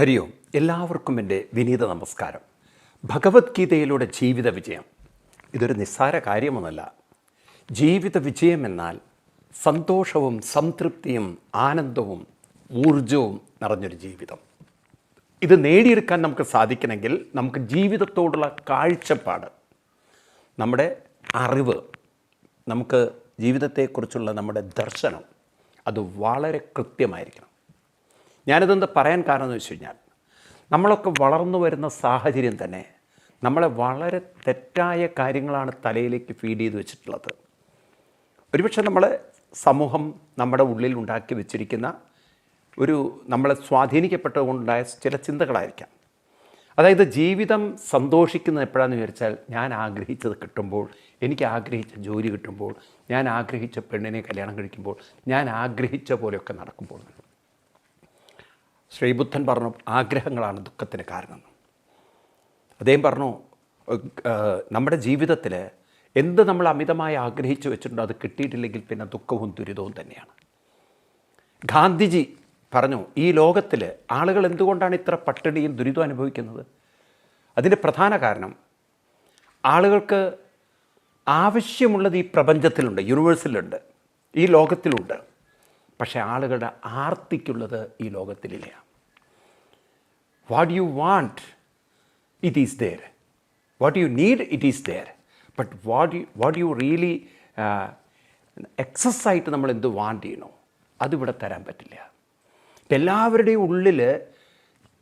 ഹരി ഓം എല്ലാവർക്കും എന്റെ വിനീത നമസ്കാരം. ഭഗവത്ഗീതയിലൂടെ ജീവിത വിജയം. ഇതൊരു നിസ്സാര കാര്യമൊന്നല്ല ജീവിത വിജയം എന്നാൽ സന്തോഷവും സംതൃപ്തിയും ആനന്ദവും ഊർജവും നിറഞ്ഞൊരു ജീവിതം. ഇത് നേടിയെടുക്കാൻ നമുക്ക് സാധിക്കണമെങ്കിൽ നമുക്ക് ജീവിതത്തോടുള്ള കാഴ്ചപ്പാട് നമ്മുടെ അറിവ് നമുക്ക് ജീവിതത്തെക്കുറിച്ചുള്ള നമ്മുടെ ദർശനം അത് വളരെ കൃത്യമായിരിക്കണം. ഞാനിതെന്ത് പറയാൻ കാരണം എന്ന് വെച്ച് കഴിഞ്ഞാൽ നമ്മളൊക്കെ വളർന്നു വരുന്ന സാഹചര്യം തന്നെ നമ്മളെ വളരെ തെറ്റായ കാര്യങ്ങളാണ് തലയിലേക്ക് ഫീഡ് ചെയ്ത് വെച്ചിട്ടുള്ളത്. ഒരുപക്ഷെ നമ്മളെ സമൂഹം നമ്മുടെ ഉള്ളിൽ ഉണ്ടാക്കി വെച്ചിരിക്കുന്ന ഒരു നമ്മളെ സ്വാധീനിക്കപ്പെട്ടുകൊണ്ടുണ്ടായ ചില ചിന്തകളായിരിക്കാം. അതായത് ജീവിതം സന്തോഷിക്കുന്നത് എപ്പോഴാണെന്ന് വിചാരിച്ചാൽ ഞാൻ ആഗ്രഹിച്ചത് കിട്ടുമ്പോൾ എനിക്ക് ആഗ്രഹിച്ച ജോലി കിട്ടുമ്പോൾ ഞാൻ ആഗ്രഹിച്ച പെണ്ണിനെ കല്യാണം കഴിക്കുമ്പോൾ ഞാൻ ആഗ്രഹിച്ച പോലെയൊക്കെ നടക്കുമ്പോൾ. ശ്രീബുദ്ധൻ പറഞ്ഞു ആഗ്രഹങ്ങളാണ് ദുഃഖത്തിന് കാരണം. അദ്ദേഹം പറഞ്ഞു നമ്മുടെ ജീവിതത്തിൽ എന്ത് നമ്മൾ അമിതമായി ആഗ്രഹിച്ചു വെച്ചിട്ടുണ്ടോ അത് കിട്ടിയിട്ടില്ലെങ്കിൽ പിന്നെ ദുഃഖവും ദുരിതവും തന്നെയാണ്. ഗാന്ധിജി പറഞ്ഞു ഈ ലോകത്തിൽ ആളുകൾ എന്തുകൊണ്ടാണ് ഇത്ര പട്ടിണിയും ദുരിതവും അനുഭവിക്കുന്നത്? അതിന്റെ പ്രധാന കാരണം ആളുകൾക്ക് ആവശ്യമുള്ളത് ഈ പ്രപഞ്ചത്തിലുണ്ട് യൂണിവേഴ്സിലുണ്ട് ഈ ലോകത്തിലുണ്ട്. പക്ഷേ ആളുകളുടെ ആർത്തിക്കുള്ളത് ഈ ലോകത്തിലില്ല. What you want it is there what you need it is there but what you what you really excess ആയിട്ട് നമ്മൾ എന്ത് വാണ്ട് ചെയ്യണോ അതിവിടെ തരാൻ പറ്റില്ല. എല്ലാവരുടെയും ഉള്ളിൽ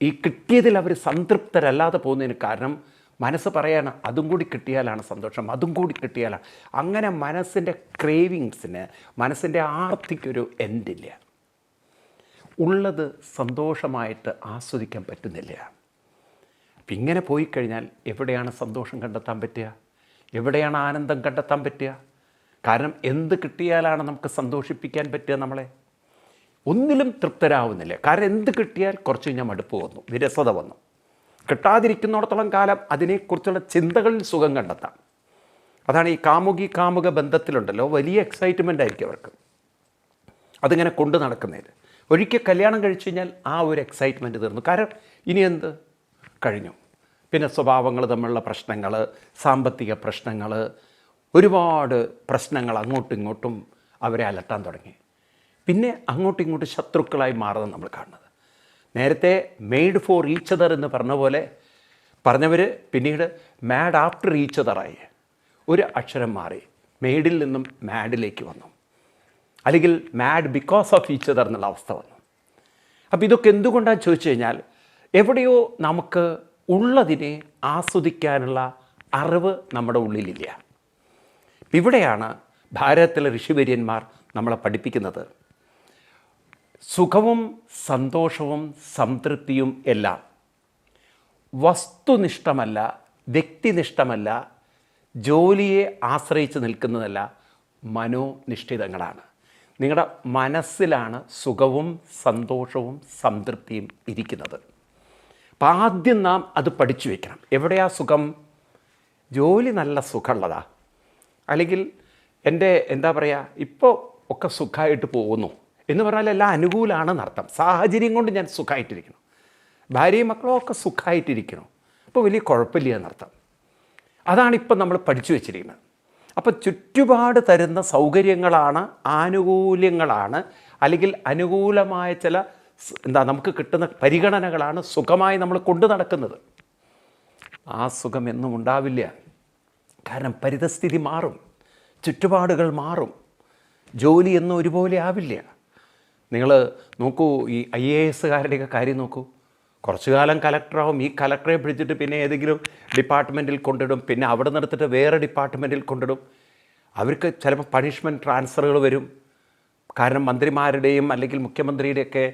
ഈ കിട്ടിയതിൽ അവർ സംതൃപ്തരല്ലാതെ പോകുന്നതിന് കാരണം മനസ്സ് പറയാണ് അതും കൂടി കിട്ടിയാലാണ് സന്തോഷം അതും കൂടി കിട്ടിയാലാണ്. അങ്ങനെ മനസ്സിന്റെ ക്രേവിങ്സിന് മനസ്സിന്റെ ആർത്തിക്കൊരു എൻഡില്ല ഉള്ളത് സന്തോഷമായിട്ട് ആസ്വദിക്കാൻ പറ്റുന്നില്ല. അപ്പം ഇങ്ങനെ പോയി കഴിഞ്ഞാൽ എവിടെയാണ് സന്തോഷം കണ്ടെത്താൻ പറ്റുക? എവിടെയാണ് ആനന്ദം കണ്ടെത്താൻ പറ്റുക? കാരണം എന്ത് കിട്ടിയാലാണ് നമുക്ക് സന്തോഷിപ്പിക്കാൻ പറ്റുക നമ്മളെ? ഒന്നിലും തൃപ്തരാവുന്നില്ല. കാരണം എന്ത് കിട്ടിയാൽ കുറച്ച് കഴിഞ്ഞാൽ മടുപ്പ് വന്നു വിരസത വന്നു. കിട്ടാതിരിക്കുന്നിടത്തോളം കാലം അതിനെക്കുറിച്ചുള്ള ചിന്തകളിൽ സുഖം കണ്ടെത്താം. അതാണ് ഈ കാമുകി കാമുക ബന്ധത്തിലുണ്ടല്ലോ വലിയ എക്സൈറ്റ്മെന്റ് ആയിരിക്കും അവർക്ക്. അതിങ്ങനെ കൊണ്ടു നടക്കുന്നതിൽ ഒരിക്കൽ കല്യാണം കഴിച്ചു കഴിഞ്ഞാൽ ആ ഒരു എക്സൈറ്റ്മെന്റ് തീർന്നു. കാരണം ഇനി എന്ത്? കഴിഞ്ഞു. പിന്നെ സ്വഭാവങ്ങൾ തമ്മിലുള്ള പ്രശ്നങ്ങൾ സാമ്പത്തിക പ്രശ്നങ്ങൾ ഒരുപാട് പ്രശ്നങ്ങൾ അങ്ങോട്ടും ഇങ്ങോട്ടും അവരെ അലട്ടാൻ തുടങ്ങി. പിന്നെ അങ്ങോട്ടും ഇങ്ങോട്ടും ശത്രുക്കളായി മാറുന്നത് നമ്മൾ കാണുന്നത്. നേരത്തെ മെയ്ഡ് ഫോർ ഈച്ച് അതർ എന്ന് പറഞ്ഞ പോലെ പറഞ്ഞവർ പിന്നീട് മാഡ് ആഫ്റ്റർ ഈച്ച് അതറായി ഒരു അക്ഷരം മാറി. മെയ്ഡിൽ നിന്നും മാഡിലേക്ക് വന്നു. അല്ലെങ്കിൽ mad because of each other എന്നുള്ള അവസ്ഥ വന്നു. അപ്പോൾ ഇതൊക്കെ എന്തുകൊണ്ടാണ് ചോദിച്ചു കഴിഞ്ഞാൽ എവിടെയോ നമുക്ക് ഉള്ളതിനെ ആസ്വദിക്കാനുള്ള അറിവ് നമ്മുടെ ഉള്ളിലില്ല. ഇവിടെയാണ് ഭാരതത്തിലെ ഋഷിവര്യന്മാർ നമ്മളെ പഠിപ്പിക്കുന്നത്. സുഖവും സന്തോഷവും സംതൃപ്തിയും എല്ലാം. വസ്തുനിഷ്ഠമല്ല വ്യക്തിനിഷ്ഠമല്ല ജോലിയെ ആശ്രയിച്ച് നിൽക്കുന്നതല്ല മനോനിഷ്ഠിതങ്ങളാണ്. നിങ്ങളുടെ മനസ്സിലാണ് സുഖവും സന്തോഷവും സംതൃപ്തിയും ഇരിക്കുന്നത്. അപ്പം ആദ്യം നാം അത് പഠിച്ചു വയ്ക്കണം എവിടെയാ സുഖം? ജോലി നല്ല സുഖമുള്ളതാ. അല്ലെങ്കിൽ എന്റെ എന്താ പറയുക ഇപ്പോൾ ഒക്കെ സുഖമായിട്ട് പോകുന്നു. എന്ന് പറഞ്ഞാൽ എല്ലാം അനുകൂലമാണെന്ന് അർത്ഥം. സാഹചര്യം കൊണ്ട് ഞാൻ സുഖമായിട്ടിരിക്കണം ഭാര്യയും മക്കളും ഒക്കെ സുഖമായിട്ടിരിക്കണം അപ്പോൾ വലിയ കുഴപ്പമില്ല എന്നർത്ഥം അതാണ് ഇപ്പം നമ്മൾ പഠിച്ചു വെച്ചിരിക്കുന്നത്. അപ്പോൾ ചുറ്റുപാട് തരുന്ന സൗകര്യങ്ങളാണ് ആനുകൂല്യങ്ങളാണ്. അല്ലെങ്കിൽ അനുകൂലമായ ചില എന്താ നമുക്ക് കിട്ടുന്ന പരിഗണനകളാണ് സുഖമായി നമ്മൾ കൊണ്ടു നടക്കുന്നത്. ആ സുഖം എന്നും ഉണ്ടാവില്ല. കാരണം പരിതസ്ഥിതി മാറും. ചുറ്റുപാടുകൾ മാറും. ജോലി എന്നും ഒരുപോലെ ആവില്ല. നിങ്ങൾ നോക്കൂ ഈ ഐ എ എസുകാരുടെയൊക്കെ കാര്യം നോക്കൂ. കുറച്ചു കാലം കലക്ടറാവും ഈ കലക്ടറെ പിടിച്ചിട്ട് പിന്നെ ഏതെങ്കിലും ഡിപ്പാർട്ട്മെന്റിൽ കൊണ്ടിടും പിന്നെ അവിടെ നിർത്തിട്ട് വേറെ ഡിപ്പാർട്ട്മെന്റിൽ കൊണ്ടിടും. അവർക്ക് ചിലപ്പോൾ പണിഷ്മെന്റ് ട്രാൻസ്ഫറുകൾ വരും. കാരണം മന്ത്രിമാരുടെയും അല്ലെങ്കിൽ മുഖ്യമന്ത്രിയുടെയൊക്കെ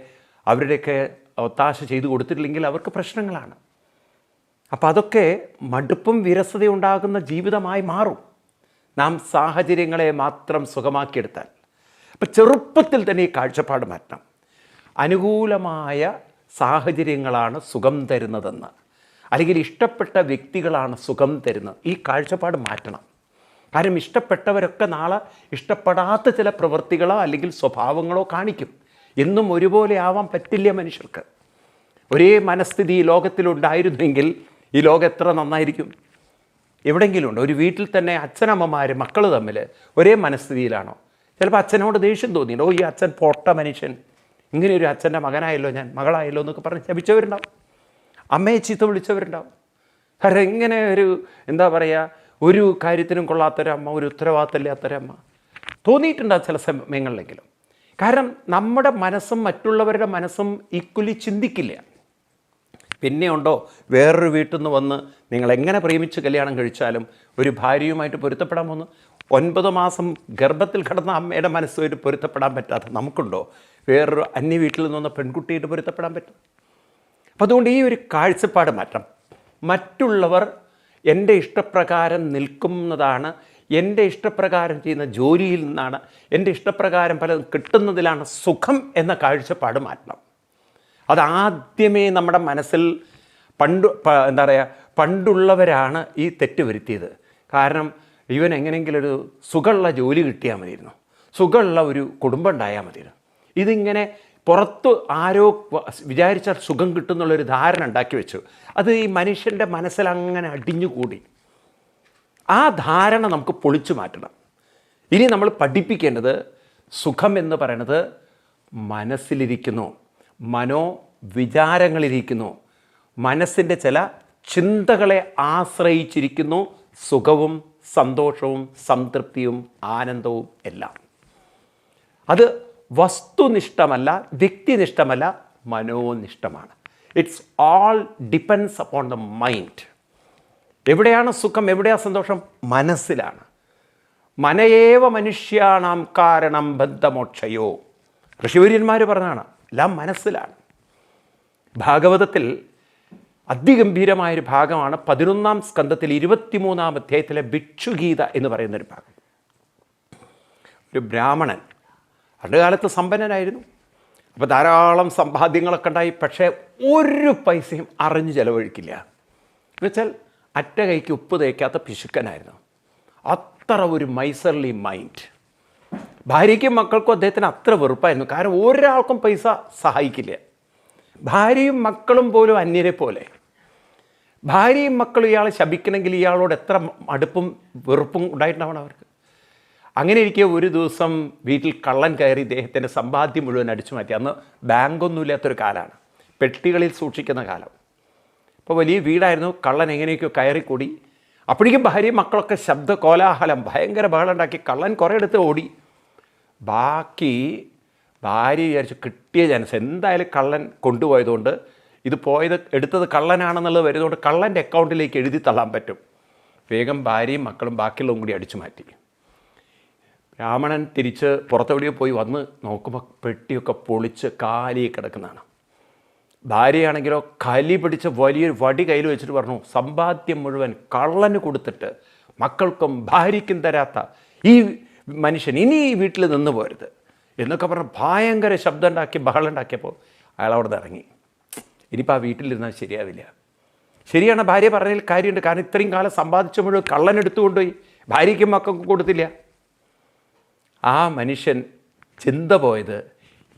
അവരുടെയൊക്കെ ഒത്താശ ചെയ്തു കൊടുത്തിട്ടില്ലെങ്കിൽ അവർക്ക് പ്രശ്നങ്ങളാണ്. അപ്പോൾ അതൊക്കെ മടുപ്പും വിരസതയും ഉണ്ടാകുന്ന ജീവിതമായി മാറും. നാം സാഹചര്യങ്ങളെ മാത്രം സുഖമാക്കിയെടുത്താൽ. അപ്പം ചെറുപ്പത്തിൽ തന്നെ ഈ കാഴ്ചപ്പാട് മാറ്റണം. അനുകൂലമായ സാഹചര്യങ്ങളാണ് സുഖം തരുന്നതെന്ന്. അല്ലെങ്കിൽ ഇഷ്ടപ്പെട്ട വ്യക്തികളാണ് സുഖം തരുന്നത്. ഈ കാഴ്ചപ്പാട് മാറ്റണം. കാരണം ഇഷ്ടപ്പെട്ടവരൊക്കെ നാളെ ഇഷ്ടപ്പെടാത്ത ചില പ്രവൃത്തികളോ അല്ലെങ്കിൽ സ്വഭാവങ്ങളോ കാണിക്കും. എന്നും ഒരുപോലെ ആവാൻ പറ്റില്ല മനുഷ്യർക്ക്. ഒരേ മനസ്ഥിതി ഈ ലോകത്തിലുണ്ടായിരുന്നെങ്കിൽ ഈ ലോകം എത്ര നന്നായിരിക്കും? എവിടെയെങ്കിലും ഉണ്ടോ. ഒരു വീട്ടിൽ തന്നെ അച്ഛനമ്മമാർ മക്കൾ തമ്മിൽ ഒരേ മനസ്ഥിതിയിലാണോ? ചിലപ്പോൾ അച്ഛനോട് ദേഷ്യം തോന്നിയിട്ട് ഓ ഈ അച്ഛൻ പൊട്ട മനുഷ്യൻ. ഇങ്ങനെ ഒരു അച്ഛന്റെ മകനായല്ലോ ഞാൻ. മകളായല്ലോ എന്നൊക്കെ പറഞ്ഞ് ശപിച്ചവരുണ്ടാവും. അമ്മയെ ചീത്ത വിളിച്ചവരുണ്ടാവും. കാരണം ഇങ്ങനെ ഒരു എന്താ പറയുക ഒരു കാര്യത്തിനും കൊള്ളാത്തൊരമ്മ ഒരു ഉത്തരവാദിത്തമില്ലാത്തൊരമ്മ തോന്നിയിട്ടുണ്ട് ചില സമയങ്ങളിലെങ്കിലും. കാരണം നമ്മുടെ മനസ്സും മറ്റുള്ളവരുടെ മനസ്സും ഈക്വലി ചിന്തിക്കില്ല. പിന്നെ ഉണ്ടോ വേറൊരു വീട്ടിൽ നിന്ന് വന്ന് നിങ്ങൾ എങ്ങനെ പ്രേമിച്ച് കല്യാണം കഴിച്ചാലും ഒരു ഭാര്യയുമായിട്ട് പൊരുത്തപ്പെടാൻ വന്ന് ഒൻപത് മാസം ഗർഭത്തിൽ കിടന്ന അമ്മയുടെ മനസ്സുമായിട്ട് പൊരുത്തപ്പെടാൻ പറ്റാത്ത നമുക്കുണ്ടോ? വേറൊരു അന്യ വീട്ടിൽ നിന്ന് പെൺകുട്ടിയായിട്ട് പൊരുത്തപ്പെടാൻ പറ്റും? അപ്പം അതുകൊണ്ട് ഈ ഒരു കാഴ്ചപ്പാട് മാറ്റം. മറ്റുള്ളവർ എന്റെ ഇഷ്ടപ്രകാരം നിൽക്കുന്നതാണ് എന്റെ ഇഷ്ടപ്രകാരം ചെയ്യുന്ന ജോലിയിൽ നിന്നാണ് എന്റെ ഇഷ്ടപ്രകാരം പലതും കിട്ടുന്നതിലാണ് സുഖം എന്ന കാഴ്ചപ്പാട് മാറ്റണം അതാദ്യമേ നമ്മുടെ മനസ്സിൽ പണ്ട് എന്താ പറയുക പണ്ടുള്ളവരാണ് ഈ തെറ്റ് വരുത്തിയത്. കാരണം ഇവൻ എങ്ങനെയെങ്കിലും ഒരു സുഖമുള്ള ജോലി കിട്ടിയാൽ മതിയിരുന്നു സുഖമുള്ള ഒരു കുടുംബം ഉണ്ടായാൽ മതിയിരുന്നു ഇതിങ്ങനെ പുറത്ത് ആരോ വിചാരിച്ചാൽ സുഖം കിട്ടുന്നുള്ളൊരു ധാരണ ഉണ്ടാക്കി വെച്ചു. അത് ഈ മനുഷ്യന്റെ മനസ്സിൽ അങ്ങനെ അടിഞ്ഞുകൂടി. ആ ധാരണ നമുക്ക് പൊളിച്ചു മാറ്റണം. ഇനി നമ്മൾ പഠിപ്പിക്കേണ്ടത് സുഖം എന്ന് പറയണത് മനസ്സിലിരിക്കുന്നു മനോ വിചാരങ്ങളിരിക്കുന്നു മനസ്സിന്റെ ചില ചിന്തകളെ ആശ്രയിച്ചിരിക്കുന്നു സുഖവും സന്തോഷവും സംതൃപ്തിയും ആനന്ദവും എല്ലാം. അത് വസ്തുനിഷ്ഠമല്ല വ്യക്തിനിഷ്ഠമല്ല മനോനിഷ്ഠമാണ്. It's all depends upon the mind എവിടെയാണ് സുഖം എവിടെയാണ് സന്തോഷം? മനസ്സിലാണ്. മനയേവ മനുഷ്യാണാം കാരണം ബന്ധമോക്ഷയോ? ഋഷിവര്യന്മാർ പറഞ്ഞതാണ് എല്ലാം മനസ്സിലാണ്. ഭാഗവതത്തിൽ അതിഗംഭീരമായൊരു ഭാഗമാണ് പതിനൊന്നാം സ്കന്ധത്തിൽ ഇരുപത്തിമൂന്നാം അധ്യായത്തിലെ ഭിക്ഷുഗീത എന്ന് പറയുന്നൊരു ഭാഗം. ഒരു ബ്രാഹ്മണൻ പണ്ട് കാലത്ത് സമ്പന്നനായിരുന്നു. അപ്പോൾ ധാരാളം സമ്പാദ്യങ്ങളൊക്കെ ഉണ്ടായി പക്ഷേ ഒരു പൈസയും അറിഞ്ഞ് ചിലവഴിക്കില്ല. എന്നുവെച്ചാൽ അറ്റ കൈക്ക് ഉപ്പ് തേക്കാത്ത പിശുക്കനായിരുന്നു. അത്ര ഒരു മൈസർലി മൈൻഡ്. ഭാര്യയ്ക്കും മക്കൾക്കും അദ്ദേഹത്തിന് അത്ര വെറുപ്പായിരുന്നു. കാരണം ഒരാൾക്കും പൈസ സഹായിക്കില്ല. ഭാര്യയും മക്കളും പോലും അന്യരെ പോലെ. ഭാര്യയും മക്കളും ഇയാളെ ശപിക്കണമെങ്കിൽ ഇയാളോട് എത്ര അടുപ്പും വെറുപ്പും ഉണ്ടായിട്ടുണ്ടാവണം അവർക്ക്. അങ്ങനെ ഇരിക്കെ ഒരു ദിവസം വീട്ടിൽ കള്ളൻ കയറി ഇദ്ദേഹത്തിന്റെ സമ്പാദ്യം മുഴുവൻ അടിച്ചു മാറ്റി. അന്ന് ബാങ്കൊന്നുമില്ലാത്തൊരു കാലമാണ്. പെട്ടികളിൽ സൂക്ഷിക്കുന്ന കാലം. അപ്പോൾ വലിയ വീടായിരുന്നു. കള്ളൻ എങ്ങനെയൊക്കെയോ കയറിക്കൂടി. അപ്പോഴേക്കും ഭാര്യയും മക്കളൊക്കെ ശബ്ദ കോലാഹലം ഭയങ്കര ബഹളം ഉണ്ടാക്കി കള്ളൻ കുറേ എടുത്ത് ഓടി. ബാക്കി ഭാര്യ വിചാരിച്ചു കിട്ടിയ ചാൻസ് എന്തായാലും കള്ളൻ കൊണ്ടുപോയതുകൊണ്ട് ഇത് പോയത് എടുത്തത് കള്ളനാണെന്നുള്ളത് വരുന്നതുകൊണ്ട് കള്ളന്റെ അക്കൗണ്ടിലേക്ക് എഴുതി തള്ളാൻ പറ്റും. വേഗം ഭാര്യയും മക്കളും ബാക്കിയുള്ളതും കൂടി അടിച്ചു മാറ്റി. ബ്രാഹ്മണൻ തിരിച്ച് പുറത്തെവിടെയോ പോയി വന്ന് നോക്കുമ്പോൾ പെട്ടിയൊക്കെ പൊളിച്ച് കാലി കിടക്കുന്നതാണ്. ഭാര്യയാണെങ്കിലോ കലി പിടിച്ച് വലിയൊരു വടി കയ്യിൽ വെച്ചിട്ട് പറഞ്ഞു സമ്പാദ്യം മുഴുവൻ കള്ളന് കൊടുത്തിട്ട് മക്കൾക്കും ഭാര്യയ്ക്കും തരാത്ത ഈ മനുഷ്യൻ ഇനി ഈ വീട്ടിൽ നിന്ന് പോരുത്. എന്നൊക്കെ പറഞ്ഞ് ഭയങ്കര ശബ്ദം ഉണ്ടാക്കി ബഹളം ഉണ്ടാക്കിയപ്പോൾ അയാൾ അവിടെ നിന്ന് ഇറങ്ങി. ഇനിയിപ്പോൾ ആ വീട്ടിലിരുന്നാൽ ശരിയാവില്ല. ശരിയാണ് ഭാര്യ പറഞ്ഞതിൽ കാര്യമുണ്ട്. കാരണം ഇത്രയും കാലം സമ്പാദിച്ച മുഴുവൻ കള്ളൻ എടുത്തുകൊണ്ടുപോയി. ഭാര്യയ്ക്കും മക്കൾക്കും കൊടുത്തില്ല. ആ മനുഷ്യൻ ചിന്ത പോയത്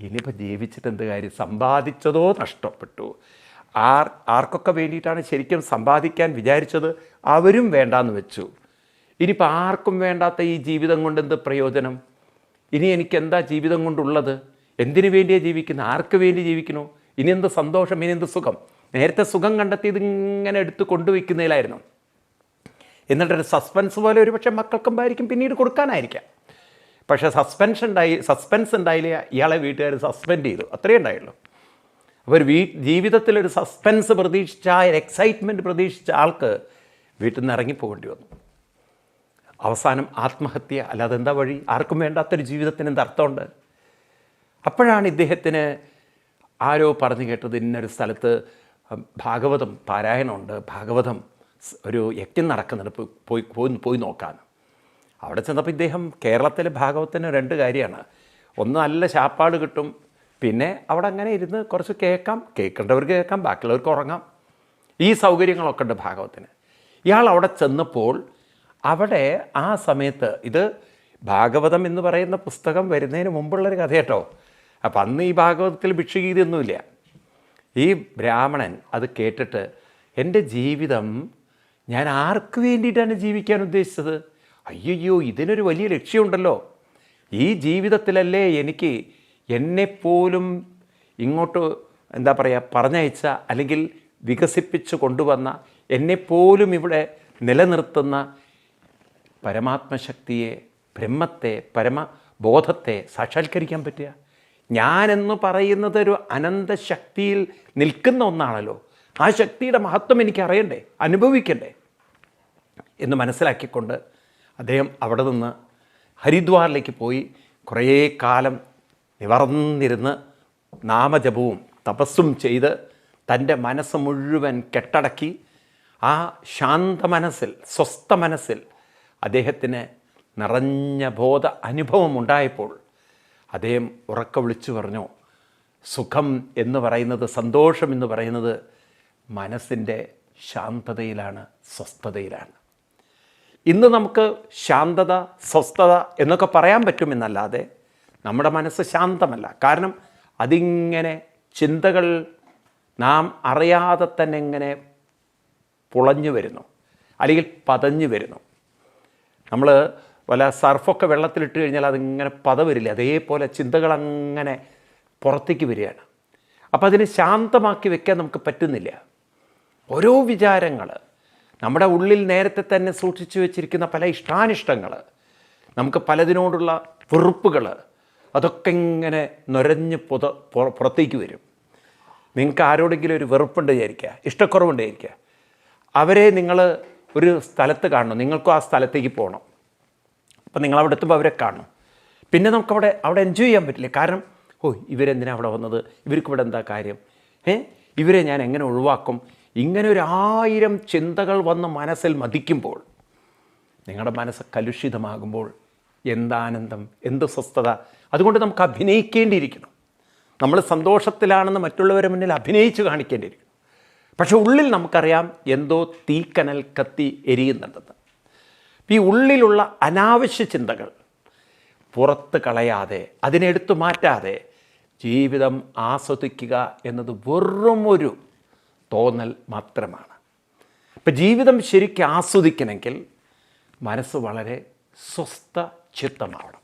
ഇനിയിപ്പോൾ ജീവിച്ചിട്ട് എന്ത് കാര്യം? സമ്പാദിച്ചതോ നഷ്ടപ്പെട്ടു. ആർ ആർക്കൊക്കെ വേണ്ടിയിട്ടാണ് ശരിക്കും സമ്പാദിക്കാൻ വിചാരിച്ചത്? അവരും വേണ്ടാന്ന് വെച്ചു. ഇനിയിപ്പോൾ ആർക്കും വേണ്ടാത്ത ഈ ജീവിതം കൊണ്ട് എന്ത് പ്രയോജനം? ഇനി എനിക്ക് എന്താ ജീവിതം കൊണ്ടുള്ളത്? എന്തിനു വേണ്ടിയാണ് ജീവിക്കുന്നത് ആർക്ക് വേണ്ടി ജീവിക്കണോ ഇനി എന്ത് സന്തോഷം ഇനി എന്ത് സുഖം? നേരത്തെ സുഖം കണ്ടെത്തിയത് ഇങ്ങനെ എടുത്ത് കൊണ്ടുവയ്ക്കുന്നതിലായിരുന്നു. എന്നിട്ടൊരു സസ്പെൻസ് പോലെ ഒരു പക്ഷേ ഭാര്യയ്ക്കും പിന്നീട് കൊടുക്കാനായിരിക്കാം. പക്ഷേ സസ്പെൻഷൻ ഉണ്ടായി സസ്പെൻസ് ഉണ്ടായില്ല? ഇയാളെ വീട്ടുകാർ സസ്പെൻഡ് ചെയ്തു. അത്രയേ ഉണ്ടായുള്ളൂ. അപ്പോൾ ഒരു വീ ജീവിതത്തിലൊരു സസ്പെൻസ് പ്രതീക്ഷിച്ച എക്സൈറ്റ്മെന്റ് പ്രതീക്ഷിച്ച ആൾക്ക് വീട്ടിൽ നിന്ന് ഇറങ്ങിപ്പോകേണ്ടി വന്നു. അവസാനം ആത്മഹത്യ. അല്ലാതെ എന്താ വഴി? ആർക്കും വേണ്ടാത്തൊരു ജീവിതത്തിന് എന്ത് അർത്ഥമുണ്ട്? അപ്പോഴാണ് ഇദ്ദേഹത്തിന് ആരോ പറഞ്ഞു കേട്ടത് ഇന്നൊരു സ്ഥലത്ത് ഭാഗവതം പാരായണമുണ്ട്. ഭാഗവതം ഒരു യജ്ഞം നടക്കുന്നുണ്ട്. പോയി പോയി പോയി നോക്കാൻ. അവിടെ ചെന്നപ്പോൾ ഇദ്ദേഹം കേരളത്തിലെ ഭാഗവത്തിന് രണ്ട് കാര്യമാണ്. ഒന്ന് നല്ല ചാപ്പാട് കിട്ടും. പിന്നെ അവിടെ അങ്ങനെ ഇരുന്ന് കുറച്ച് കേൾക്കാം. കേൾക്കേണ്ടവർക്ക് കേൾക്കാം. ബാക്കിയുള്ളവർക്ക് ഉറങ്ങാം. ഈ സൗകര്യങ്ങളൊക്കെ ഉണ്ട് ഭാഗവത്തിന് ഇയാൾ അവിടെ ചെന്നപ്പോൾ അവിടെ ആ സമയത്ത് ഇത് ഭാഗവതം എന്ന് പറയുന്ന പുസ്തകം വരുന്നതിന് മുമ്പുള്ളൊരു കഥ കേട്ടോ. അപ്പം അന്ന് ഈ ഭാഗവതത്തിൽ ഭിക്ഷുഗീതിയൊന്നുമില്ല. ഈ ബ്രാഹ്മണൻ അത് കേട്ടിട്ട് എന്റെ ജീവിതം ഞാൻ ആർക്ക് വേണ്ടിയിട്ടാണ് ജീവിക്കാൻ ഉദ്ദേശിച്ചത്? അയ്യോ ഇതിനൊരു വലിയ ലക്ഷ്യമുണ്ടല്ലോ. ഈ ജീവിതത്തിലല്ലേ എനിക്ക് എന്നെപ്പോലും ഇങ്ങോട്ട് എന്താ പറയുക പറഞ്ഞയച്ച അല്ലെങ്കിൽ വികസിപ്പിച്ച് കൊണ്ടുവന്ന എന്നെപ്പോലും ഇവിടെ നിലനിർത്തുന്ന പരമാത്മശക്തിയെ ബ്രഹ്മത്തെ പരമബോധത്തെ സാക്ഷാത്കരിക്കാൻ പറ്റുക. ഞാനെന്ന് പറയുന്നത് ഒരു അനന്തശക്തിയിൽ നിൽക്കുന്ന ഒന്നാണല്ലോ. ആ ശക്തിയുടെ മഹത്വം എനിക്ക് അറിയണ്ടേ അനുഭവിക്കണ്ടേ എന്ന് മനസ്സിലാക്കിക്കൊണ്ട് അദ്ദേഹം അവിടെ നിന്ന് ഹരിദ്വാറിലേക്ക് പോയി കുറേ കാലം നിവർന്നിരുന്ന് നാമജപവും തപസ്സും ചെയ്ത് തന്റെ മനസ്സ് മുഴുവൻ കെട്ടടക്കി ആ ശാന്ത മനസ്സിൽ സ്വസ്ഥ മനസ്സിൽ അദ്ദേഹത്തിന് നിറഞ്ഞ ബോധ അനുഭവം ഉണ്ടായപ്പോൾ അദ്ദേഹം ഉറക്ക വിളിച്ചു പറഞ്ഞു സുഖം എന്ന് പറയുന്നത് സന്തോഷം എന്ന് പറയുന്നത് മനസ്സിന്റെ ശാന്തതയിലാണ് സ്വസ്ഥതയിലാണ്. ഇന്ന് നമുക്ക് ശാന്തത സ്വസ്ഥത എന്നൊക്കെ പറയാൻ പറ്റുമെന്നല്ലാതെ നമ്മുടെ മനസ്സ് ശാന്തമല്ല. കാരണം അതിങ്ങനെ ചിന്തകൾ നാം അറിയാതെ തന്നെ ഇങ്ങനെ പുളഞ്ഞു വരുന്നു. അല്ലെങ്കിൽ പതഞ്ഞു വരുന്നു. നമ്മൾ വല്ല സർഫൊക്കെ വെള്ളത്തിലിട്ട് കഴിഞ്ഞാൽ അതിങ്ങനെ പത വരില്ല. അതേപോലെ ചിന്തകൾ അങ്ങനെ പുറത്തേക്ക് വരികയാണ്. അപ്പോൾ അതിനെ ശാന്തമാക്കി വെക്കാൻ നമുക്ക് പറ്റുന്നില്ല. ഓരോ വിചാരങ്ങൾ നമ്മുടെ ഉള്ളിൽ നേരത്തെ തന്നെ സൂക്ഷിച്ചു വെച്ചിരിക്കുന്ന പല ഇഷ്ടാനിഷ്ടങ്ങൾ നമുക്ക് പലതിനോടുള്ള വെറുപ്പുകൾ അതൊക്കെ ഇങ്ങനെ നുരഞ്ഞ് പുത പുറത്തേക്ക് വരും. നിങ്ങൾക്ക് ആരോടെങ്കിലും ഒരു വെറുപ്പുണ്ട് വിചാരിക്കുക ഇഷ്ടക്കുറവുണ്ട് വിചാരിക്കുക. അവരെ നിങ്ങൾ ഒരു സ്ഥലത്ത് കാണണം. നിങ്ങൾക്കും ആ സ്ഥലത്തേക്ക് പോകണം അപ്പം നിങ്ങൾ അവിടെ എത്തുമ്പോൾ അവരെ കാണണം. പിന്നെ നമുക്കവിടെ അവിടെ എൻജോയ് ചെയ്യാൻ പറ്റില്ല. കാരണം ഓ ഇവരെന്തിനാണ് അവിടെ വന്നത്? ഇവർക്ക് ഇവിടെ എന്താ കാര്യം? ഏ? ഇവരെ ഞാൻ എങ്ങനെ ഒഴിവാക്കും? ഇങ്ങനെ ഒരു ആയിരം ചിന്തകൾ വന്ന് മനസ്സിൽ മതിക്കുമ്പോൾ നിങ്ങളുടെ മനസ്സ് കലുഷിതമാകുമ്പോൾ എന്താനന്ദം എന്ത് സ്വസ്ഥത? അതുകൊണ്ട് നമുക്ക് അഭിനയിക്കേണ്ടിയിരിക്കണം. നമ്മൾ സന്തോഷത്തിലാണെന്ന് മറ്റുള്ളവരെ മുന്നിൽ അഭിനയിച്ച് കാണിക്കേണ്ടിയിരിക്കുന്നു പക്ഷെ ഉള്ളിൽ നമുക്കറിയാം എന്തോ തീക്കനൽ കത്തി എരിയുന്നുണ്ടെന്ന്. ഈ ഉള്ളിലുള്ള അനാവശ്യ ചിന്തകൾ പുറത്ത് കളയാതെ അതിനെടുത്തു മാറ്റാതെ ജീവിതം ആസ്വദിക്കുക എന്നത് വെറും ഒരു തോന്നൽ മാത്രമാണ്. അപ്പം ജീവിതം ശരിക്കും ആസ്വദിക്കണമെങ്കിൽ മനസ്സ് വളരെ സ്വസ്ഥ ചിത്തമാവണം.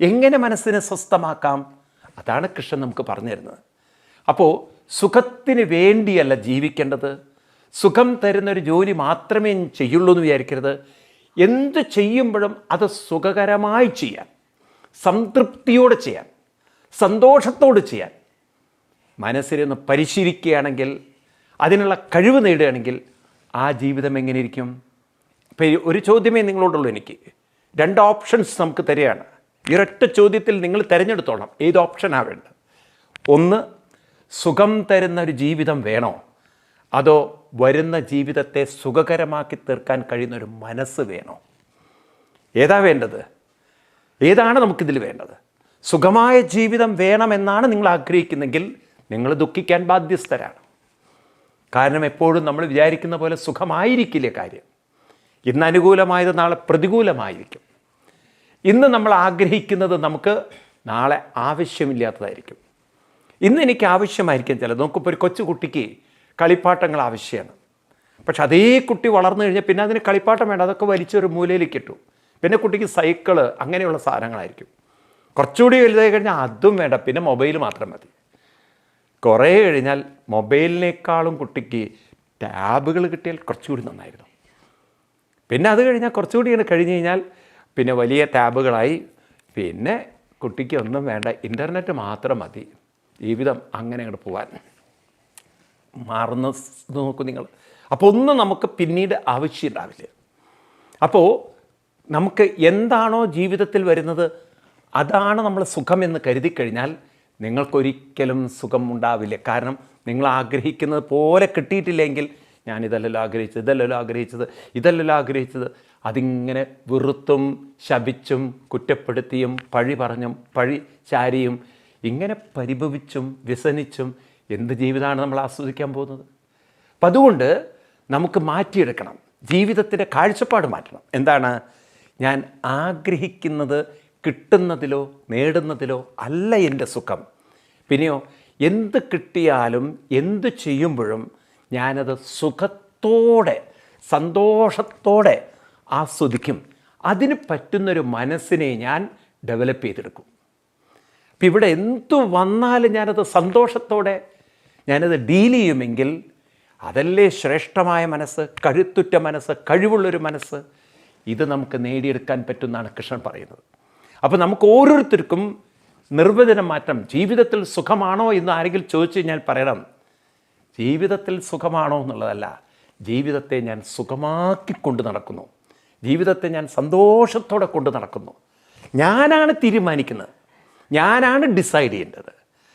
എങ്ങനെ മനസ്സിനെ സ്വസ്ഥമാക്കാം? അതാണ് കൃഷ്ണൻ നമുക്ക് പറഞ്ഞു തരുന്നത്. അപ്പോൾ സുഖത്തിന് വേണ്ടിയല്ല ജീവിക്കേണ്ടത്. സുഖം തരുന്നൊരു ജോലി മാത്രമേ ചെയ്യുള്ളൂ എന്ന് വിചാരിക്കരുത്. എന്ത് ചെയ്യുമ്പോഴും അത് സുഖകരമായി ചെയ്യാൻ സംതൃപ്തിയോടെ ചെയ്യാൻ സന്തോഷത്തോട് ചെയ്യാൻ മനസ്സിലൊന്ന് പരിശീലിക്കുകയാണെങ്കിൽ അതിനുള്ള കഴിവ് നേടുകയാണെങ്കിൽ ആ ജീവിതം എങ്ങനെയിരിക്കും? ഇപ്പം ഒരു ചോദ്യമേ നിങ്ങളോടുള്ളൂ എനിക്ക്. രണ്ട് ഓപ്ഷൻസ് നമുക്ക് തരികയാണ്. ഇരട്ട ചോദ്യത്തിൽ നിങ്ങൾ തിരഞ്ഞെടുത്തോളാം. ഏത് ഓപ്ഷനാണ് വേണ്ടത്? ഒന്ന് സുഖം തരുന്ന ഒരു ജീവിതം വേണോ? അതോ വരുന്ന ജീവിതത്തെ സുഖകരമാക്കി തീർക്കാൻ കഴിയുന്ന ഒരു മനസ്സ് വേണോ? ഏതാ വേണ്ടത്? ഏതാണ് നമുക്കിതിൽ വേണ്ടത്? സുഖമായ ജീവിതം വേണമെന്നാണ് നിങ്ങൾ ആഗ്രഹിക്കുന്നെങ്കിൽ നിങ്ങൾ ദുഃഖിക്കാൻ ബാധ്യസ്ഥരാണ്. കാരണം എപ്പോഴും നമ്മൾ വിചാരിക്കുന്ന പോലെ സുഖമായിരിക്കില്ല കാര്യം? ഇന്ന് അനുകൂലമായത് നാളെ പ്രതികൂലമായിരിക്കും. ഇന്ന് നമ്മൾ ആഗ്രഹിക്കുന്നത് നമുക്ക് നാളെ ആവശ്യമില്ലാത്തതായിരിക്കും. ഇന്ന് എനിക്ക് ആവശ്യമായിരിക്കും ചിലത്. നമുക്കിപ്പോൾ ഒരു കൊച്ചു കുട്ടിക്ക് കളിപ്പാട്ടങ്ങൾ ആവശ്യമാണ്. പക്ഷെ അതേ കുട്ടി വളർന്നു കഴിഞ്ഞാൽ പിന്നെ അതിന് കളിപ്പാട്ടം വേണ്ട. അതൊക്കെ വലിച്ചൊരു മൂലയിലേക്ക് ഇട്ടു. പിന്നെ കുട്ടിക്ക് സൈക്കിൾ അങ്ങനെയുള്ള സാധനങ്ങളായിരിക്കും. കുറച്ചുകൂടി വലുതായി കഴിഞ്ഞാൽ അതും വേണ്ട. പിന്നെ മൊബൈൽ മാത്രം മതി. കുറേ കഴിഞ്ഞാൽ മൊബൈലിനേക്കാളും കുട്ടിക്ക് ടാബുകൾ കിട്ടിയാൽ കുറച്ചുകൂടി നന്നായിരുന്നു. പിന്നെ അത് കഴിഞ്ഞാൽ കുറച്ചുകൂടി ഇങ്ങനെ കഴിഞ്ഞ് കഴിഞ്ഞാൽ പിന്നെ വലിയ ടാബുകളായി. പിന്നെ കുട്ടിക്ക് ഒന്നും വേണ്ട. ഇന്റർനെറ്റ് മാത്രം മതി. ജീവിതം അങ്ങനെ അങ്ങോട്ട് പോകാൻ മാറുന്ന നോക്കും നിങ്ങൾ. അപ്പോൾ ഒന്നും നമുക്ക് പിന്നീട് ആവശ്യമുണ്ടാവില്ല അപ്പോൾ നമുക്ക് എന്താണോ ജീവിതത്തിൽ വരുന്നത് അതാണ് നമ്മൾ സുഖമെന്ന് കരുതി കഴിഞ്ഞാൽ നിങ്ങൾക്കൊരിക്കലും സുഖം ഉണ്ടാവില്ല. കാരണം നിങ്ങൾ ആഗ്രഹിക്കുന്നത് പോലെ കിട്ടിയിട്ടില്ലെങ്കിൽ ഞാൻ ഇതല്ലല്ലോ ആഗ്രഹിച്ചത് ഇതല്ലല്ലോ ആഗ്രഹിച്ചത് ഇതല്ലല്ലോ ആഗ്രഹിച്ചത്. അതിങ്ങനെ വെറുത്തും ശപിച്ചും കുറ്റപ്പെടുത്തിയും പഴി പറഞ്ഞും പഴി ചാരിയും ഇങ്ങനെ പരിഭവിച്ചും വ്യസനിച്ചും എന്ത് ജീവിതമാണ് നമ്മൾ ആസ്വദിക്കാൻ പോകുന്നത്? അപ്പം അതുകൊണ്ട് നമുക്ക് മാറ്റിയെടുക്കണം. ജീവിതത്തിന്റെ കാഴ്ചപ്പാട് മാറ്റണം. എന്താണ്? ഞാൻ ആഗ്രഹിക്കുന്നത് കിട്ടുന്നതിലോ നേടുന്നതിലോ അല്ല എന്റെ സുഖം. പിന്നെയോ എന്ത് കിട്ടിയാലും എന്ത് ചെയ്യുമ്പോഴും ഞാനത് സുഖത്തോടെ സന്തോഷത്തോടെ ആസ്വദിക്കും. അതിന് പറ്റുന്നൊരു മനസ്സിനെ ഞാൻ ഡെവലപ്പ് ചെയ്തെടുക്കും. അപ്പം ഇവിടെ എന്തു വന്നാലും ഞാനത് സന്തോഷത്തോടെ ഞാനത് ഡീൽ ചെയ്യുമെങ്കിൽ അതല്ലേ ശ്രേഷ്ഠമായ മനസ്സ് കഴുത്തുറ്റ മനസ്സ് കഴിവുള്ളൊരു മനസ്സ്? ഇത് നമുക്ക് നേടിയെടുക്കാൻ പറ്റുമെന്നാണ് കൃഷ്ണൻ പറയുന്നത്. അപ്പോൾ നമുക്ക് ഓരോരുത്തർക്കും നിർവചനം മാറ്റം. ജീവിതത്തിൽ സുഖമാണോ എന്ന് ആരെങ്കിലും ചോദിച്ചു കഴിഞ്ഞാൽ പറയണം. ജീവിതത്തിൽ സുഖമാണോ എന്നുള്ളതല്ല. ജീവിതത്തെ ഞാൻ സുഖമാക്കി കൊണ്ട് നടക്കുന്നു. ജീവിതത്തെ ഞാൻ സന്തോഷത്തോടെ കൊണ്ട് നടക്കുന്നു. ഞാനാണ് തീരുമാനിക്കുന്നത്. ഞാനാണ് ഡിസൈഡ് ചെയ്യേണ്ടത്.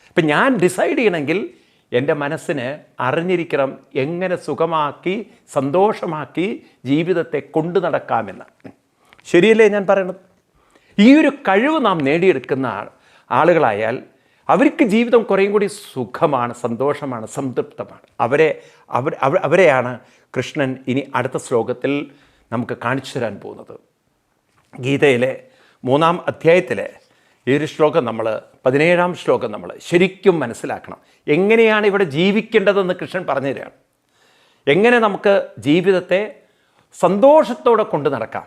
ഇപ്പം ഞാൻ ഡിസൈഡ് ചെയ്യണമെങ്കിൽ എന്റെ മനസ്സിന് അറിഞ്ഞിരിക്കണം എങ്ങനെ സുഖമാക്കി സന്തോഷമാക്കി ജീവിതത്തെ കൊണ്ടു നടക്കാമെന്ന്. ശരിയല്ലേ ഞാൻ പറയണത്? ഈ ഒരു കഴിവ് നാം നേടിയെടുക്കുന്ന ആളുകളായാൽ അവർക്ക് ജീവിതം കുറേയും കൂടി സുഖമാണ് സന്തോഷമാണ് സംതൃപ്തമാണ്. അവരെ അവർ അവരെയാണ് കൃഷ്ണൻ ഇനി അടുത്ത ശ്ലോകത്തിൽ നമുക്ക് കാണിച്ചു തരാൻ പോകുന്നത്. ഗീതയിലെ മൂന്നാം അധ്യായത്തിലെ ഈ ഒരു ശ്ലോകം നമ്മൾ പതിനേഴാം ശ്ലോകം നമ്മൾ ശരിക്കും മനസ്സിലാക്കണം. എങ്ങനെയാണ് ഇവിടെ ജീവിക്കേണ്ടതെന്ന് കൃഷ്ണൻ പറഞ്ഞു തരികയാണ് എങ്ങനെ നമുക്ക് ജീവിതത്തെ സന്തോഷത്തോടെ കൊണ്ടു നടക്കാം.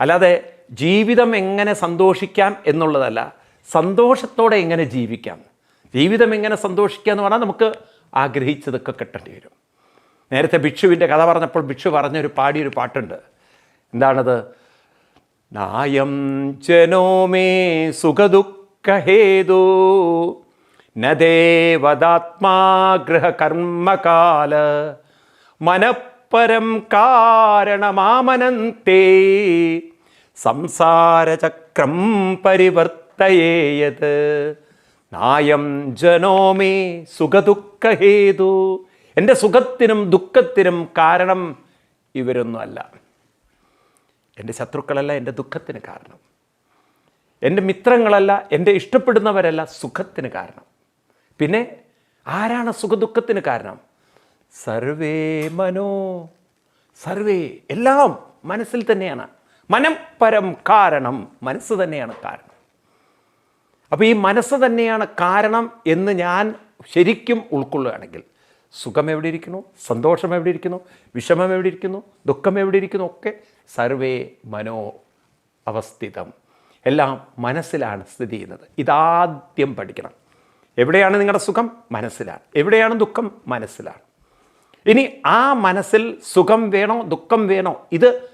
അല്ലാതെ ജീവിതം എങ്ങനെ സന്തോഷിക്കാം എന്നുള്ളതല്ല സന്തോഷത്തോടെ എങ്ങനെ ജീവിക്കാം. ജീവിതം എങ്ങനെ സന്തോഷിക്കുക എന്ന് പറഞ്ഞാൽ നമുക്ക് ആഗ്രഹിച്ചതൊക്കെ കിട്ടേണ്ടി വരും. നേരത്തെ ഭിക്ഷുവിന്റെ കഥ പറഞ്ഞപ്പോൾ ഭിക്ഷു പറഞ്ഞൊരു പാടിയൊരു പാട്ടുണ്ട്. എന്താണത്? നായം ജനോ മേ സുഖദുഃഖഹേതു. നദേവദാത്മാഗൃഹകർമ്മകാല മനഃപരം കാരണമാമനന്തേ. സംസാരചക്രം പരിവർത്തയേയത്. നായം ജനോ മേ സുഖദുഃഖഹേതു. എന്റെ സുഖത്തിനും ദുഃഖത്തിനും കാരണം ഇവരൊന്നുമല്ല. എന്റെ ശത്രുക്കളല്ല എന്റെ ദുഃഖത്തിന് കാരണം. എന്റെ മിത്രങ്ങളല്ല എന്റെ ഇഷ്ടപ്പെടുന്നവരല്ല സുഖത്തിന് കാരണം. പിന്നെ ആരാണ് സുഖദുഃഖത്തിന് കാരണം? സർവേ മനോ സർവേ എല്ലാം മനസ്സിൽ തന്നെയാണ്. മനം പരം കാരണം മനസ്സ് തന്നെയാണ് കാരണം. അപ്പോൾ ഈ മനസ്സ് തന്നെയാണ് കാരണം എന്ന് ഞാൻ ശരിക്കും ഉൾക്കൊള്ളുകയാണെങ്കിൽ സുഖം എവിടെ ഇരിക്കുന്നു? സന്തോഷം എവിടെ ഇരിക്കുന്നു? വിഷമം എവിടെ ഇരിക്കുന്നു? ദുഃഖം എവിടെ ഇരിക്കുന്നു? ഒക്കെ സർവേ മനോ അവസ്ഥിതം. എല്ലാം മനസ്സിലാണ് സ്ഥിതി ചെയ്യുന്നത്. ഇതാദ്യം പഠിക്കണം. എവിടെയാണ് നിങ്ങളുടെ സുഖം? മനസ്സിലാണ്. എവിടെയാണ് ദുഃഖം? മനസ്സിലാണ്. ഇനി ആ മനസ്സിൽ സുഖം വേണോ? ദുഃഖം വേണോ? ഇത്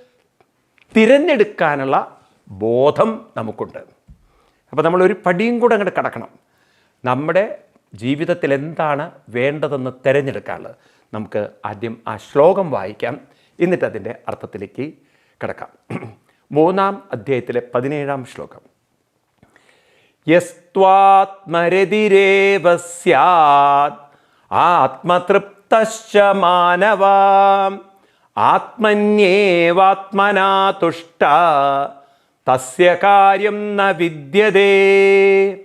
തിരഞ്ഞെടുക്കാനുള്ള ബോധം നമുക്കുണ്ട്. അപ്പോൾ നമ്മൾ ഒരു പടിയും കൂടെ അങ്ങോട്ട് കടക്കണം. നമ്മുടെ ജീവിതത്തിൽ എന്താണ് വേണ്ടതെന്ന് തിരഞ്ഞെടുക്കാനുള്ളത് നമുക്ക് ആദ്യം ആ ശ്ലോകം വായിക്കാം. എന്നിട്ട് അതിന്റെ അർത്ഥത്തിലേക്ക് കിടക്കാം. മൂന്നാം അധ്യായത്തിലെ പതിനേഴാം ശ്ലോകം. യസ്ത്വാത്മരതിരേവ ആത്മതൃപ്തശ്ച മാനവാം. ആത്മന്യേവാത്മനാ തുഷ്ട. തസ്യ കാര്യം ന വിദ്യതേ.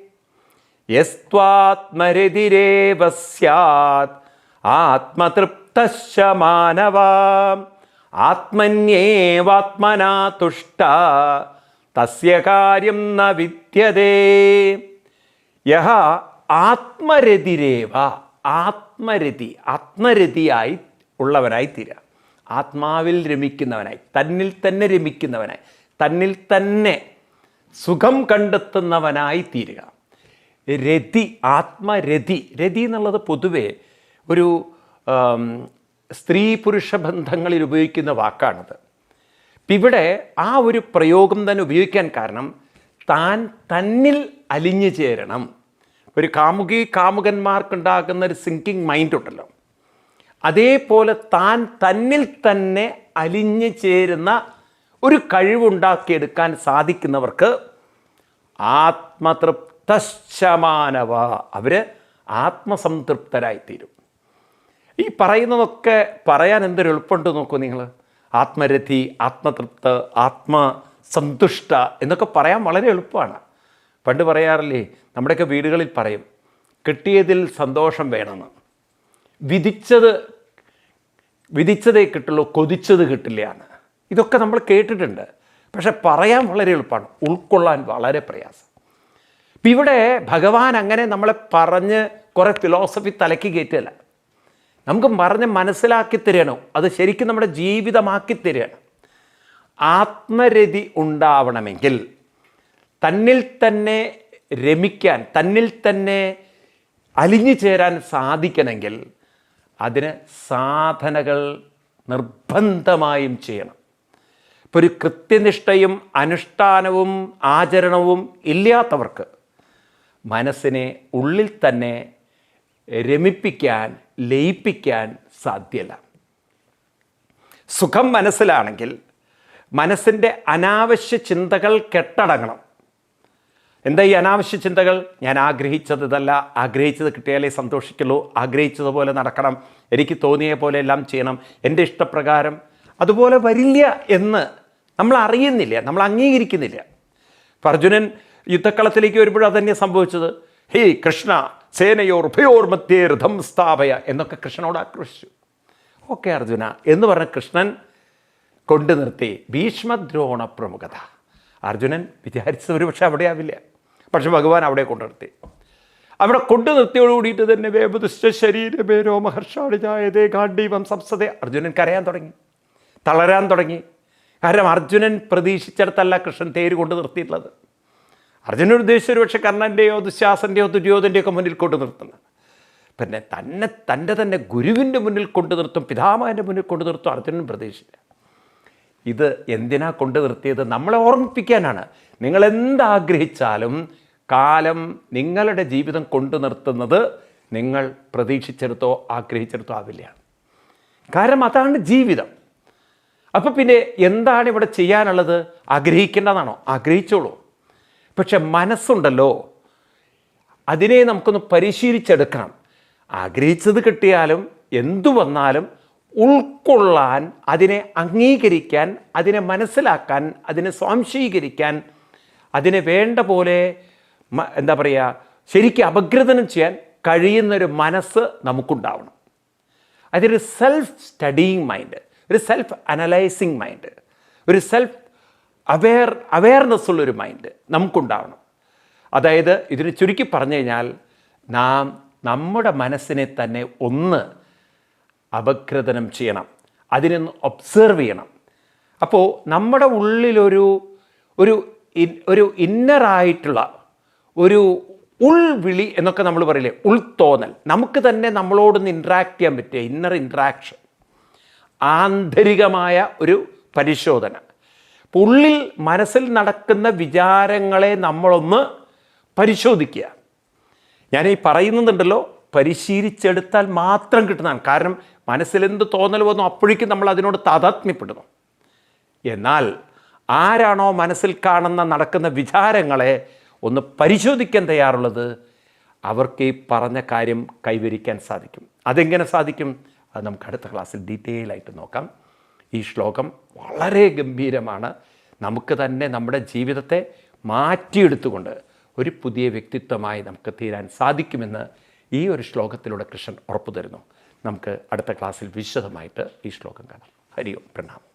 യസ്ത്വാത്മരതിരേവ സ്യാത്. ആത്മതൃപ്തശ്ച മാനവാം. ആത്മന്യേവാത്മനാ തുഷ്ട. തസ്യ കാര്യം ന വിദ്യതേ. യഹ ആത്മരതിരേവ. ആത്മരതി ആത്മരതിയായി ഉള്ളവനായി തീരാ. ആത്മാവിൽ രമിക്കുന്നവനായി തന്നിൽ തന്നെ രമിക്കുന്നവനായി തന്നിൽ തന്നെ സുഖം കണ്ടെത്തുന്നവനായി തീരുക. രതി ആത്മരതി. രതി എന്നുള്ളത് പൊതുവെ ഒരു സ്ത്രീ പുരുഷ ബന്ധങ്ങളിൽ ഉപയോഗിക്കുന്ന വാക്കാണത്. ഇപ്പം ഇവിടെ ആ ഒരു പ്രയോഗം തന്നെ ഉപയോഗിക്കാൻ കാരണം താൻ തന്നിൽ അലിഞ്ഞു ചേരണം. ഒരു കാമുകി കാമുകന്മാർക്കുണ്ടാകുന്ന ഒരു സിങ്കിങ് മൈൻഡ് ഉണ്ടല്ലോ. അതേപോലെ താൻ തന്നിൽ തന്നെ അലിഞ്ഞു ചേരുന്ന ഒരു കഴിവുണ്ടാക്കിയെടുക്കാൻ സാധിക്കുന്നവർക്ക് ആത്മതൃപ്തശമാനവ അവർ ആത്മസംതൃപ്തരായിത്തീരും. ഈ പറയുന്നതൊക്കെ പറയാൻ എന്തൊരു എളുപ്പമുണ്ട് നോക്കൂ നിങ്ങൾ ആത്മരഥി ആത്മതൃപ്ത ആത്മസന്തുഷ്ട എന്നൊക്കെ പറയാൻ വളരെ എളുപ്പമാണ്. പണ്ട് പറയാറില്ലേ നമ്മുടെയൊക്കെ വീടുകളിൽ പറയും കിട്ടിയതിൽ സന്തോഷം വേണമെന്ന്. വിധിച്ചത് വിധിച്ചതേ കിട്ടുള്ളൂ കൊതിച്ചത് കിട്ടില്ല ഇതൊക്കെ നമ്മൾ കേട്ടിട്ടുണ്ട്. പക്ഷെ പറയാൻ വളരെ എളുപ്പമാണ്. ഉൾക്കൊള്ളാൻ വളരെ പ്രയാസം. ഇപ്പം ഇവിടെ ഭഗവാൻ അങ്ങനെ നമ്മളെ പറഞ്ഞ് കുറേ ഫിലോസഫി തലയ്ക്ക് കയറ്റല്ല നമുക്ക് പറഞ്ഞ് മനസ്സിലാക്കി തരണോ അത് ശരിക്കും നമ്മുടെ ജീവിതമാക്കി തരികയാണ്. ആത്മരതി ഉണ്ടാവണമെങ്കിൽ തന്നിൽ തന്നെ രമിക്കാൻ തന്നിൽ തന്നെ അലിഞ്ഞു ചേരാൻ സാധിക്കണമെങ്കിൽ അതിന് സാധനകൾ നിർബന്ധമായും ചെയ്യണം. ഇപ്പോൾ ഒരു കൃത്യനിഷ്ഠയും അനുഷ്ഠാനവും ആചരണവും ഇല്ലാത്തവർക്ക് മനസ്സിനെ ഉള്ളിൽ തന്നെ രമിപ്പിക്കാൻ ലയിപ്പിക്കാൻ സാധ്യല്ല. സുഖം മനസ്സിലാണെങ്കിൽ മനസ്സിന്റെ അനാവശ്യ ചിന്തകൾ കെട്ടടങ്ങണം. എന്താ ഈ അനാവശ്യ ചിന്തകൾ? ഞാൻ ആഗ്രഹിച്ചത് ഇതല്ല. ആഗ്രഹിച്ചത് കിട്ടിയാലേ സന്തോഷിക്കുള്ളൂ. ആഗ്രഹിച്ചതുപോലെ നടക്കണം. എനിക്ക് തോന്നിയ പോലെ എല്ലാം ചെയ്യണം. എന്റെ ഇഷ്ടപ്രകാരം. അതുപോലെ വരില്ല എന്ന് നമ്മൾ അറിയുന്നില്ല. നമ്മൾ അംഗീകരിക്കുന്നില്ല. അർജുനൻ യുദ്ധക്കളത്തിലേക്ക് വരുമ്പോഴും അതന്നെ സംഭവിച്ചത്. ഹേ കൃഷ്ണ സേനയോർ ഉഭയോർ മധ്യേ രഥം സ്ഥാപയ എന്നൊക്കെ കൃഷ്ണനോട് ആക്രോശിച്ചു. ഓക്കെ അർജുന എന്ന് പറഞ്ഞ കൃഷ്ണൻ കൊണ്ടു നിർത്തി. ഭീഷ്മദ്രോണ പ്രമുഖത. അർജുനൻ വിചാരിച്ചത് ഒരു പക്ഷേ അവിടെ ആവില്ല പക്ഷെ ഭഗവാൻ അവിടെ കൊണ്ടു നിർത്തി. അവിടെ കൊണ്ടു നിർത്തിയോട് കൂടിയിട്ട് തന്നെ വേപതുശ്ച ശരീരമേ രോമഹർഷാടിജായതേ ഗാഡീപം സംസതേ അർജുനൻ കരയാൻ തുടങ്ങി. തളരാൻ തുടങ്ങി. കാരണം അർജുനൻ പ്രതീക്ഷിച്ചിടത്തല്ല കൃഷ്ണൻ തേര് കൊണ്ട് നിർത്തിയിട്ടുള്ളത്. അർജുനൻ ഉദ്ദേശിച്ച ഒരു പക്ഷേ കർണന്റെയോ ദുശ്ശാസന്റെയോ ദുര്യോധന്റെയോ ഒക്കെ മുന്നിൽ കൊണ്ടു നിർത്തുന്നത് പിന്നെ തന്നെ തന്റെ തന്നെ ഗുരുവിന്റെ മുന്നിൽ കൊണ്ടു നിർത്തും പിതാമഹന്റെ മുന്നിൽ കൊണ്ടു നിർത്തും അർജുനൻ പ്രതീക്ഷിച്ചില്ല ഇത് എന്തിനാ കൊണ്ടു നിർത്തിയത്? നമ്മളെ ഓർമ്മിപ്പിക്കാനാണ്. നിങ്ങൾ എന്താഗ്രഹിച്ചാലും കാലം നിങ്ങളുടെ ജീവിതം കൊണ്ടു നിർത്തുന്നത് നിങ്ങൾ പ്രതീക്ഷിച്ചെടുത്തോ ആഗ്രഹിച്ചെടുത്തോ ആവില്ല. കാരണം അതാണ് ജീവിതം. അപ്പം പിന്നെ എന്താണ് ഇവിടെ ചെയ്യാനുള്ളത്? ആഗ്രഹിക്കേണ്ടതാണോ? ആഗ്രഹിച്ചോളൂ. പക്ഷെ മനസ്സുണ്ടല്ലോ. അതിനെ നമുക്കൊന്ന് പരിശീലിച്ചെടുക്കണം. ആഗ്രഹിച്ചത് കിട്ടിയാലും എന്തു വന്നാലും ഉൾക്കൊള്ളാൻ അതിനെ അംഗീകരിക്കാൻ അതിനെ മനസ്സിലാക്കാൻ അതിനെ സ്വാംശീകരിക്കാൻ അതിനെ വേണ്ട പോലെ എന്താ പറയുക ശരിക്കും അപഗ്രഥനം ചെയ്യാൻ കഴിയുന്നൊരു മനസ്സ് നമുക്കുണ്ടാവണം. അതൊരു സെൽഫ് സ്റ്റഡിയിങ് മൈൻഡ് ഒരു സെൽഫ് അനലൈസിങ് മൈൻഡ് ഒരു സെൽഫ് അവെയർ അവെയർനെസ് ഉള്ളൊരു മൈൻഡ് നമുക്കുണ്ടാവണം. അതായത് ഇതിന് ചുരുക്കി പറഞ്ഞു കഴിഞ്ഞാൽ നാം നമ്മുടെ മനസ്സിനെ തന്നെ ഒന്ന് അപഗ്രഥനം ചെയ്യണം. അതിനൊന്ന് ഒബ്സേർവ് ചെയ്യണം. അപ്പോൾ നമ്മുടെ ഉള്ളിലൊരു ഒരു ഒരു ഇന്നറായിട്ടുള്ള ഒരു ഉൾവിളി എന്നൊക്കെ നമ്മൾ പറയില്ലേ ഉൾത്തോന്നൽ. നമുക്ക് തന്നെ നമ്മളോടൊന്ന് ഇൻട്രാക്ട് ചെയ്യാൻ പറ്റിയ ഇന്നർ ഇൻട്രാക്ഷൻ ആന്തരികമായ ഒരു പരിശോധന. അപ്പോൾ ഉള്ളിൽ മനസ്സിൽ നടക്കുന്ന വിചാരങ്ങളെ നമ്മളൊന്ന് പരിശോധിക്കുക. ഞാൻ ഈ പറയുന്നുണ്ടല്ലോ പരിശീലിച്ചെടുത്താൽ മാത്രം കിട്ടുന്നതാണ്. കാരണം മനസ്സിലെന്ത് തോന്നൽ വന്നു അപ്പോഴേക്കും നമ്മൾ അതിനോട് താതാത്മ്യപ്പെടുന്നു എന്നാൽ ആരാണോ മനസ്സിൽ കാണുന്ന നടക്കുന്ന വിചാരങ്ങളെ ഒന്ന് പരിശോധിക്കാൻ തയ്യാറുള്ളത് അവർക്ക് ഈ പറഞ്ഞ കാര്യം കൈവരിക്കാൻ സാധിക്കും. അതെങ്ങനെ സാധിക്കും? അത് നമുക്ക് അടുത്ത ക്ലാസ്സിൽ ഡീറ്റെയിൽ ആയിട്ട് നോക്കാം. ഈ ശ്ലോകം വളരെ ഗംഭീരമാണ്. നമുക്ക് തന്നെ നമ്മുടെ ജീവിതത്തെ മാറ്റിയെടുത്തുകൊണ്ട് ഒരു പുതിയ വ്യക്തിത്വമായി നമുക്ക് തീരാൻ സാധിക്കുമെന്ന് ഈ ഒരു ശ്ലോകത്തിലൂടെ കൃഷ്ണൻ ഉറപ്പു തരുന്നു നമുക്ക് അടുത്ത ക്ലാസ്സിൽ വിശദമായിട്ട് ഈ ശ്ലോകം കാണാം. ഹരി ഓം പ്രണാമം.